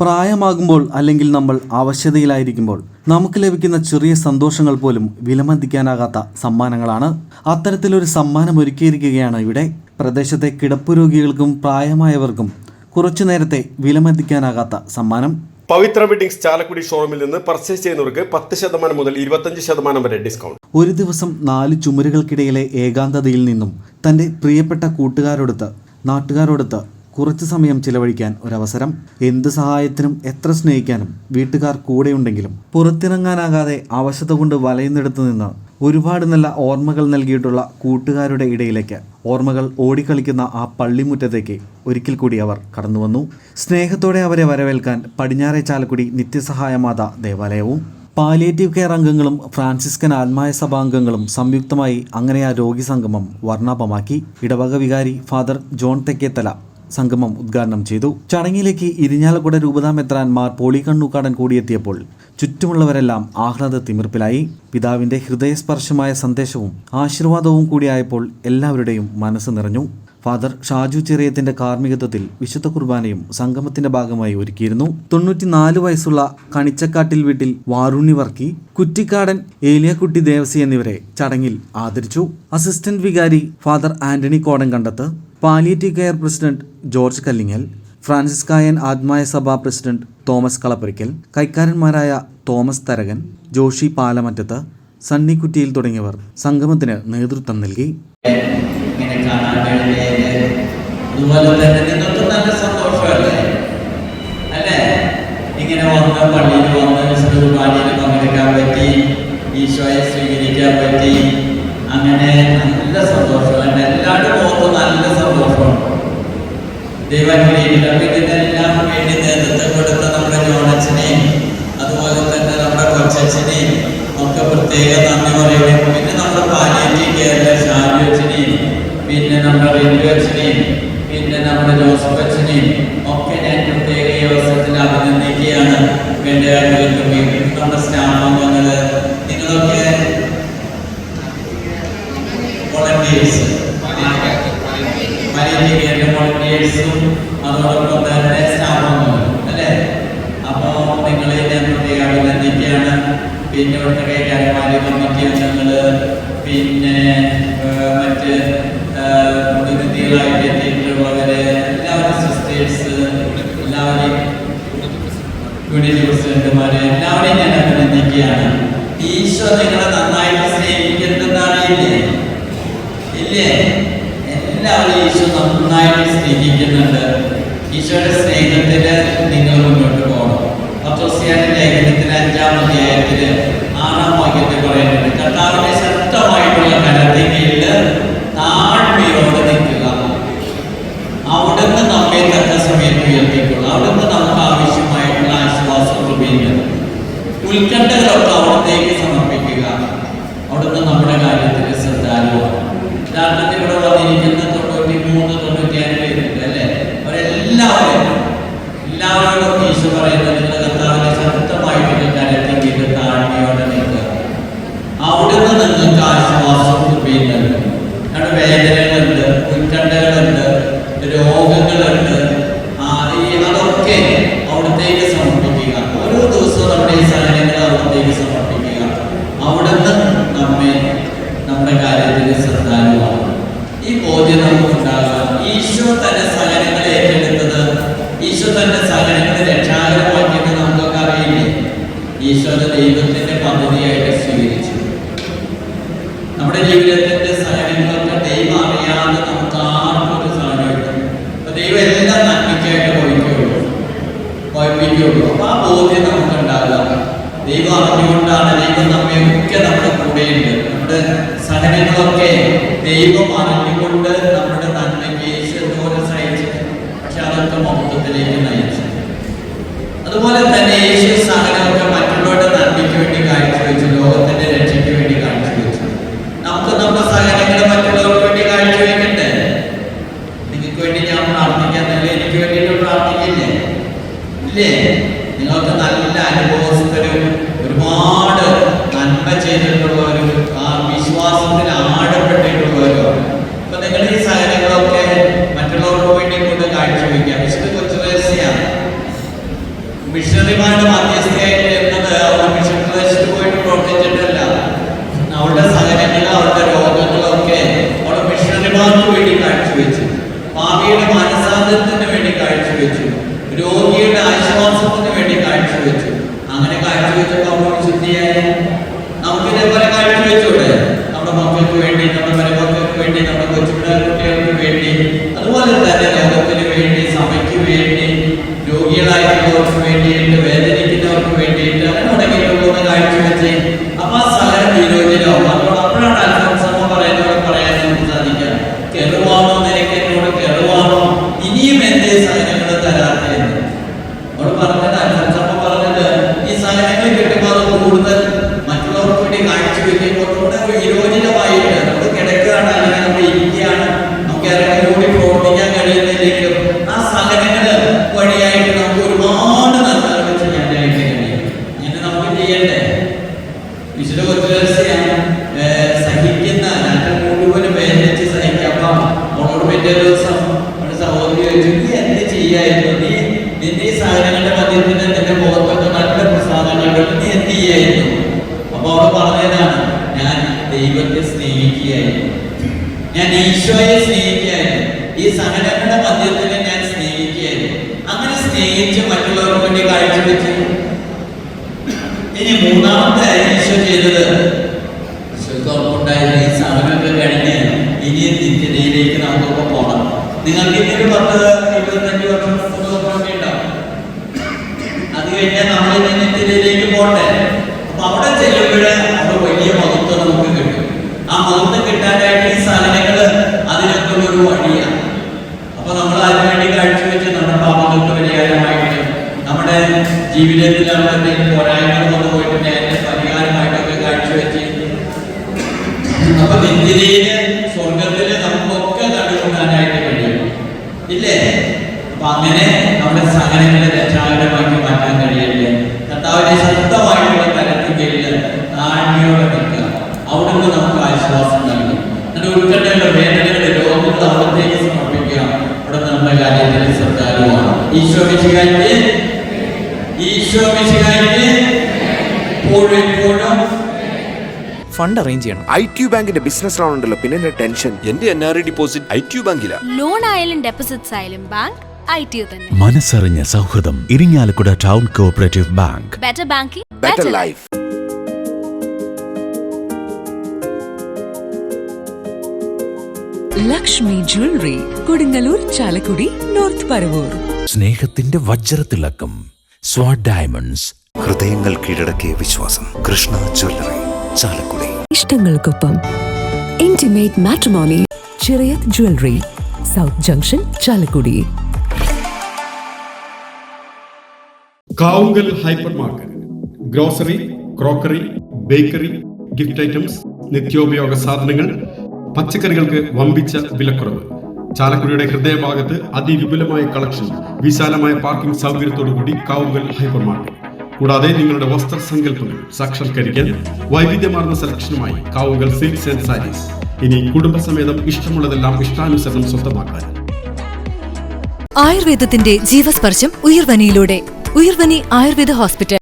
പ്രായമാകുമ്പോൾ അല്ലെങ്കിൽ നമ്മൾ അവശതയിലായിരിക്കുമ്പോൾ നമുക്ക് ലഭിക്കുന്ന ചെറിയ സന്തോഷങ്ങൾ പോലും വിലമതിക്കാനാകാത്ത സമ്മാനങ്ങളാണ്. അത്തരത്തിലൊരു സമ്മാനം ഒരുക്കിയിരിക്കുകയാണ് ഇവിടെ. പ്രദേശത്തെ കിടപ്പു രോഗികൾക്കും പ്രായമായവർക്കും കുറച്ചു നേരത്തെ വിലമതിക്കാനാകാത്ത സമ്മാനം. പവിത്ര വെഡിങ്സ് ചാലക്കുടി ഷോറൂമിൽ നിന്ന് പർച്ചേസ് ചെയ്യുന്നവർക്ക് പത്ത് ശതമാനം മുതൽ ഇരുപത്തഞ്ച് ശതമാനം വരെ ഡിസ്കൗണ്ട്. ഒരു ദിവസം നാല് ചുമരുകൾക്കിടയിലെ ഏകാന്തതയിൽ നിന്നും തന്റെ പ്രിയപ്പെട്ട കൂട്ടുകാരോടൊത്ത് നാട്ടുകാരോടൊത്ത് കുറച്ചു സമയം ചിലവഴിക്കാൻ ഒരവസരം. എന്ത് സഹായത്തിനും എത്ര സ്നേഹിക്കാനും വീട്ടുകാർ കൂടെയുണ്ടെങ്കിലും പുറത്തിറങ്ങാനാകാതെ അവശത കൊണ്ട് വലയുന്നിടത്തു നിന്ന് ഒരുപാട് നല്ല ഓർമ്മകൾ നൽകിയിട്ടുള്ള കൂട്ടുകാരുടെ ഇടയിലേക്ക് ഓർമ്മകൾ ഓടിക്കളിക്കുന്ന ആ പള്ളിമുറ്റത്തേക്ക് ഒരിക്കൽ കൂടി അവർ കടന്നു വന്നു. സ്നേഹത്തോടെ അവരെ വരവേൽക്കാൻ പടിഞ്ഞാറെ ചാലക്കുടി നിത്യസഹായമാത ദേവാലയവും പാലിയേറ്റീവ് കെയർ അംഗങ്ങളും ഫ്രാൻസിസ്കൻ ആത്മായ സഭാംഗങ്ങളും സംയുക്തമായി അങ്ങനെ ആ രോഗി സംഗമം വർണാഭമാക്കി. ഇടവക വികാരി ഫാദർ ജോൺ തെക്കേത്തല സംഗമം ഉദ്ഘാടനം ചെയ്തു. ചടങ്ങിലേക്ക് ഇരിഞ്ഞാലക്കുട രൂപതാമെത്രാൻ പോളികണ്ണൂക്കാടൻ പോളി കണ്ണൂക്കാടൻ കൂടിയെത്തിയപ്പോൾ ചുറ്റുമുള്ളവരെല്ലാം ആഹ്ലാദ തിമിർപ്പിലായി. പിതാവിന്റെ ഹൃദയസ്പർശമായ സന്ദേശവും ആശീർവാദവും കൂടിയായപ്പോൾ എല്ലാവരുടെയും മനസ്സ് നിറഞ്ഞു. ഫാദർ ഷാജു ചെറിയത്തിന്റെ കാർമ്മികത്വത്തിൽ വിശുദ്ധ കുർബാനയും സംഗമത്തിന്റെ ഭാഗമായി ഒരുക്കിയിരുന്നു. തൊണ്ണൂറ്റിനാല് വയസ്സുള്ള കണിച്ചക്കാട്ടിൽ വീട്ടിൽ വാരുണ്ണി വർക്കി കുറ്റിക്കാടൻ ഏലിയക്കുട്ടി ദേവസി എന്നിവരെ ചടങ്ങിൽ ആദരിച്ചു. അസിസ്റ്റന്റ് വികാരി father Antony Kodankandath palliative care president George Kallingal Franciscan ആത്മായ സഭാ പ്രസിഡന്റ് തോമസ് കളപ്പുരയ്ക്കൽ കൈക്കാരന്മാരായ തോമസ് തരകൻ ജോഷി പാലമറ്റത്ത് സണ്ണി കുറ്റിയിൽ തുടങ്ങിയവർ സംഗമത്തിന് നേതൃത്വം നൽകി. ഇങ്ങനെ പള്ളിയിൽ ഈശോയെ സ്വീകരിക്കാൻ പറ്റി അങ്ങനെ നല്ല സന്തോഷം. എല്ലാവരുടെ മുഖത്തും നല്ല ദൈവം ഇതിനെല്ലാം വേണ്ടി നേതൃത്വം കൊടുത്ത നമ്മുടെ ജോണച്ചനെയും അതുപോലെ തന്നെ നമ്മുടെ കൊച്ചച്ഛനെയും ഒക്കെ പ്രത്യേക നന്ദി പിന്നെ നമ്മുടെ പാലിയേറ്റീവ് അച്ഛനെയും പിന്നെ നമ്മുടെ അച്ഛനെയും പിന്നെ നമ്മുടെ ജോസഫ് അച്ഛനെയും ഒക്കെ ഞാൻ പ്രത്യേക ഈ അവസരത്തിൽ അഭിനന്ദിക്കുകയാണ് വേണ്ട നമ്മുടെ സ്റ്റാഫ് അംഗങ്ങൾ നിങ്ങളൊക്കെ വോളണ്ടിയേഴ്സ് മലയാളികളുടെ വോളണ്ടിയേഴ്സും അതോടൊപ്പം തന്നെ അല്ലേ? അപ്പോൾ നിങ്ങളെ ഞാൻ പ്രത്യേക അഭിനന്ദിക്കുകയാണ് പിന്നെ ഇവിടുത്തെ കൈകാര്യമാര് കമ്മിറ്റി അംഗങ്ങൾ പിന്നെ മറ്റ് പ്രതിനിധികളായിട്ട് എത്തിയിട്ടുള്ളവര് എല്ലാവരും സിസ്റ്റേഴ്സ് എല്ലാവരെയും യൂണിറ്റ് പ്രസിഡന്റുമാരെ എല്ലാവരെയും ഞാൻ അഭിനന്ദിക്കുകയാണ് ഈശോ നിങ്ങളെ നന്നായിട്ട് സ്നേഹിക്കുന്നുണ്ടെന്നാണ് ഇല്ലേ? ഇല്ലേ എല്ലാവരും ഈശോ നന്നായിട്ട് സ്നേഹിക്കുന്നുണ്ട്. ഈശോയുടെ സ്നേഹത്തിന് നിങ്ങൾ മുന്നോട്ട് പോകണം. പത്രോസിയാന്റെ ലേഖനത്തിന് അഞ്ചാം അധ്യായത്തിൽ ആറാം വാക്യത്തിൽ പറയുന്നുണ്ട് കർത്താവിന്റെ ശക്തമായിട്ടുള്ള കരത്തിന് താഴ്മയോടെ നിൽക്കുക. അവിടുന്ന് നമ്മെ തക്ക സമയത്ത് ഉയർത്തിക്കൊള്ളും അവിടുന്ന് നമുക്ക് ആവശ്യമായിട്ടുള്ള ആശ്വാസം ലഭിക്കുന്നത് ഉത്കണ്ഠകളൊക്കെ അവിടത്തേക്ക് സമർപ്പിക്കുക. അവിടുന്ന് നമ്മുടെ കാര്യത്തിൽ ശ്രദ്ധാലുവാണ് ഉദാഹരണത്തിന് ഇവിടെ വന്നിരിക്കുന്ന തൊണ്ണൂറ്റി മൂന്ന് തൊണ്ണൂറ്റിയാറ് പേരുണ്ട് അവരെല്ലാവരും എല്ലാവരോടും ഈശോ പറയുന്നത് നിങ്ങളുടെ കർത്താവിനെ ശക്തമായിട്ട് കരത്തിൽ താഴ്മയോടെ നിൽക്കുക അവിടുന്ന് നിങ്ങൾക്ക് ആശ്വാസം ലഭിക്കുന്നുണ്ട് അവിടെ വേദനകളുണ്ട് ഉത്കണ്ഠകളുണ്ട് രോഗങ്ങളുണ്ട് അതൊക്കെ അവിടത്തേക്ക് സമർപ്പിക്കുക ഓരോ ദിവസവും നമ്മുടെ ഈ സഹനങ്ങൾ അവിടത്തേക്ക് സമർപ്പിക്കുക അവിടുന്ന് നമ്മെ നമ്മുടെ കാര്യത്തിൽ ശ്രദ്ധാലുവാണ് ഈ ബോധ്യം നമുക്ക് ഈശോ തന്റെ സഹനങ്ങളെ ഏറ്റെടുത്തത് ഈശോ തന്റെ സഹനങ്ങളെ രക്ഷാകരമാക്കിയത് നമുക്കൊക്കെ അറിയില്ലേ ഈശോയുടെ ദൈവത്തിന്റെ പദ്ധതിയായിട്ട് സ്വീകരിച്ചു. നമ്മുടെ ജീവിതത്തിന്റെ സഹനങ്ങളൊക്കെ ദൈവം അറിയാതെ നമുക്ക് ആർക്കും ഒരു സഹനമില്ല ദൈവം എല്ലാം നന്മയ്ക്കായിട്ട് പോയിക്കുള്ളൂ പോയിപ്പിക്കുള്ളൂ അപ്പൊ ആ ബോധ്യം നമുക്ക് ഉണ്ടാകുക ദൈവം അറിഞ്ഞുകൊണ്ടാണ് ദൈവം നമ്മെ ഒക്കെ നമ്മുടെ കൂടെയുണ്ട്. നമ്മുടെ സഹനങ്ങളൊക്കെ ദൈവം അറിഞ്ഞുകൊണ്ട് നമ്മുടെ നന്മയ്ക്ക് യേശു പോലെ സഹിച്ചു പക്ഷെ അതൊക്കെ മൊത്തത്തിലേക്ക് നയിച്ചു അതുപോലെ തന്നെ യേശു സഹനമൊക്കെ മറ്റുള്ളവരുടെ നന്മയ്ക്ക് വേണ്ടി കാഴ്ചവെച്ചു ലോകത്തിന്റെ രക്ഷയ്ക്ക് വേണ്ടി കാഴ്ചവെച്ചു നമുക്ക് നമ്മുടെ സഹനങ്ങൾ മറ്റുള്ളവർക്ക് വേണ്ടി കാഴ്ചവെക്കണ്ടേ നിങ്ങൾക്ക് വേണ്ടി ഞാൻ പ്രാർത്ഥിക്കാന്നല്ലേ എനിക്ക് വേണ്ടിയിട്ട് പ്രാർത്ഥിക്കില്ലേ ഇല്ലേ നിങ്ങൾക്ക് നല്ല അനുഭവസ്ഥരും ഒരുപാട് നന്മ ചെയ്തിട്ടുള്ളവരും ആ വിശ്വാസത്തിൽ ആഴപ്പെട്ടിട്ടുള്ളവരും അപ്പൊ നിങ്ങൾ ഈ സഹനങ്ങളൊക്കെ മറ്റുള്ളവർക്ക് വേണ്ടി കൊണ്ട് കാഴ്ചവെക്കാം വിശുദ്ധ കൊച്ചു രഹസ്യാണ് മിഷണറിമാരുടെ മധ്യസ്ഥയായിട്ട് എന്നത് അവരുടെ മിഷൻ പ്രദേശത്ത് പോയിട്ട് പ്രവർത്തിച്ചിട്ടല്ല അവരുടെ സഹനങ്ങളും അവരുടെ രോഗങ്ങളൊക്കെ അവരുടെ മിഷണറിമാർക്ക് വേണ്ടി കാഴ്ചവെച്ചു ഭാവിയുടെ മാനസാന്തരത്തിന് വേണ്ടി കാഴ്ചവെച്ചു. രോഗിയുടെ ആശ്വാസത്തിന് വേണ്ടി കാഴ്ചവെച്ചു. അങ്ങനെ കാഴ്ചവെച്ചപ്പോൾ അവരോട് ശുദ്ധിയായി നമുക്ക് ഇതേപോലെ കാഴ്ചവെച്ചൂടെ? നമ്മുടെ മക്കൾക്ക് വേണ്ടി നമ്മുടെ മരുമക്കൾക്ക് വേണ്ടി നമ്മുടെ കൊച്ചുപിള്ളേർ കുട്ടികൾക്ക് വേണ്ടി അതുപോലെ തന്നെ ലോകത്തിന് വേണ്ടി സഭയ്ക്ക് വേണ്ടി രോഗികളായിട്ടുള്ളവർക്ക് വേണ്ടിയിട്ട് വേദനിക്കുന്നവർക്ക് വേണ്ടിയിട്ട് അങ്ങനെ തുടങ്ങിയിട്ടുള്ള കാഴ്ചവെച്ച് അപ്പൊ ആ സകലം വിരോചനവും അപ്പോൾ അപ്പോഴാണ് അൽഫോൻസമ്മ പറയുന്നവർ പറയാൻ നമുക്ക് സാധിക്കുക കെറുവാണോ നിനക്ക് എന്നോട് കെറുവാണോ ഇനിയും എന്റെ സഹനങ്ങൾ തരാത്തതെന്ന് അവൾ പറഞ്ഞത് അൽഫോൻസമ്മ പറഞ്ഞത് ഈ സഹനങ്ങൾ കിട്ടുമ്പോൾ അത് കൂടുതൽ മറ്റുള്ളവർക്ക് വേണ്ടി കാഴ്ചവെക്കുമ്പോൾ നമ്മുടെ വിരോചിതമായിട്ട് നമ്മൾ കിടക്കുകയാണ് അല്ലെങ്കിൽ നമ്മൾ ഇരിക്കുകയാണ് നമുക്ക് ഇറങ്ങി കൂടി പ്രവർത്തിക്കാൻ കഴിയുന്നില്ലെങ്കിലും ആ സഹനങ്ങൾ വഴിയായിട്ട് നമുക്ക് ഒരുപാട് നന്മകൾ ചെയ്യാനായിട്ട് കഴിയും ഇങ്ങനെ നമുക്ക് ചെയ്യണ്ടേ സ്നേഹിക്കുകയായിരുന്നു. ഞാൻ ഈശോയെ സ്നേഹിക്കുകയായിരുന്നു. ഈ സഹനങ്ങളുടെ മധ്യത്തിൽ ഞാൻ സ്നേഹിക്കുകയായിരുന്നു അങ്ങനെ സ്നേഹിച്ച് മറ്റുള്ളവർക്ക് വേണ്ടി കാഴ്ചവെച്ച് ഇനി മൂന്നാമത്തെ ഈശോ ചെയ്തത് ഈശോയ്ക്ക് ഈ സമയമൊക്കെ കഴിഞ്ഞ് ഇനി നിത്യതയിലേക്ക് നമുക്കൊക്കെ പോകണം നിങ്ങൾക്ക് ഇനി ഒരു പത്ത് ഇരുപത്തഞ്ച് വർഷം മുപ്പത് വർഷമൊക്കെ ഉണ്ടാവും അത് കഴിഞ്ഞാൽ നമ്മൾ ഇനി നിത്യതയിലേക്ക് പോകട്ടെ അപ്പൊ അവിടെ ചെല്ലുമ്പോൾ അവിടെ വലിയ മഹത്വം നമുക്ക് കിട്ടും ആ മഹത്വം കിട്ടാനായിട്ട് ഈ സാധനങ്ങൾ അതിനൊക്കെ ഒരു വഴിയാണ് അപ്പൊ നമ്മൾ അതിനുവേണ്ടി കാഴ്ചവെച്ച് നമ്മുടെ പാപങ്ങൾക്ക് പരിഹാരമായിട്ട് നമ്മുടെ ജീവിതത്തിൽ നമ്മൾ എന്തെങ്കിലും പോരായ്മകൾ വന്നു പോയിട്ടുണ്ട് അതിന്റെ പരിഹാരമായിട്ടൊക്കെ കാഴ്ചവെച്ച് അപ്പൊ നിത്യതയിൽ സ്വർഗത്തിൽ നമുക്കൊക്കെ കണ്ടുകൊണ്ടാനായിട്ട് കഴിയും ഇല്ലേ അപ്പൊ അങ്ങനെ നമ്മുടെ സഹനങ്ങളെ രക്ഷാകരമാക്കി മാറ്റാൻ കഴിയട്ടെ കർത്താവിനെ ശക്തമായിട്ടുള്ള തരത്തിൽ കീഴിൽ താഴ്മയോടെ നിൽക്കുക അവിടുന്ന് നമുക്ക് ആശ്വാസം നൽകും അതിന്റെ ഉൾക്കണ്ടയുള്ള വേദനകളുടെ രോഗങ്ങൾ അവിടത്തേക്ക് സമർപ്പിക്കുക അവിടെ നമ്മുടെ കാര്യത്തിൽ ശ്രദ്ധാലുമാണ് ഈശോ മിശിഹായ്ക്ക്? ഈശോ മിശിഹായ്ക്ക്? എപ്പോഴും ഫണ്ട് അറേഞ്ച് ചെയ്യണം. ഐ ടി ബാങ്കിന്റെ ബിസിനസ് ലോൺ ഉണ്ടല്ലോ പിന്നെ ടെൻഷൻ. എന്റെ N R I deposit I T ബാങ്കില. Loan ആയാലും ഡെപ്പോസിറ്റ്സ് ആയാലും ബാങ്ക് ഐ ടി തന്നെ. മനസ്സറിഞ്ഞ സൗഹൃദം Irinjalakuda town cooperative bank. Better banking better life Lakshmi jewellery Kodungallur Chalakudy north Paravur സ്നേഹത്തിന്റെ വജ്രത്തിളക്കം സ്വാഡ് ഡയമണ്ട്സ്. ഹൃദയങ്ങൾ കീഴടക്കിയ വിശ്വാസം. Krishna jewellery Chalakudy. ഇഷ്ടങ്ങൾക്കൊപ്പം intimate matrimony Chirayath jewellery south junction Chalakudy. Kavungal hypermarket. Grocery crockery bakery gift items നിത്യോപയോഗ സാധനങ്ങൾ പച്ചക്കറികൾക്ക് വമ്പിച്ച വിലക്കുറവ്. ചാലക്കുടിയുടെ ഹൃദയഭാഗത്ത് അതിവിപുലമായ കളക്ഷൻ വിശാലമായ പാർക്കിംഗ് സൗകര്യത്തോടുകൂടി കാവുകൾ ഹൈപ്പർ മാർക്കറ്റ് കൂടാതെ നിങ്ങളുടെ വസ്ത്ര വസ്ത്രസങ്കല്പങ്ങൾ സാക്ഷാത്കരിക്കാൻ വൈവിധ്യമാർന്ന സെലക്ഷനുമായി കാവുകൾ സിൽക്സ് ആൻഡ് സാരീസ്. ഇനി കുടുംബസമേതം ഇഷ്ടമുള്ളതെല്ലാം ഇഷ്ടാനുസരണം സ്വന്തമാക്കാൻ. ആയുർവേദത്തിന്റെ ജീവസ്പർശം ഉയർവനിയിലൂടെ. ഉയർവനി ആയുർവേദ ഹോസ്പിറ്റൽ.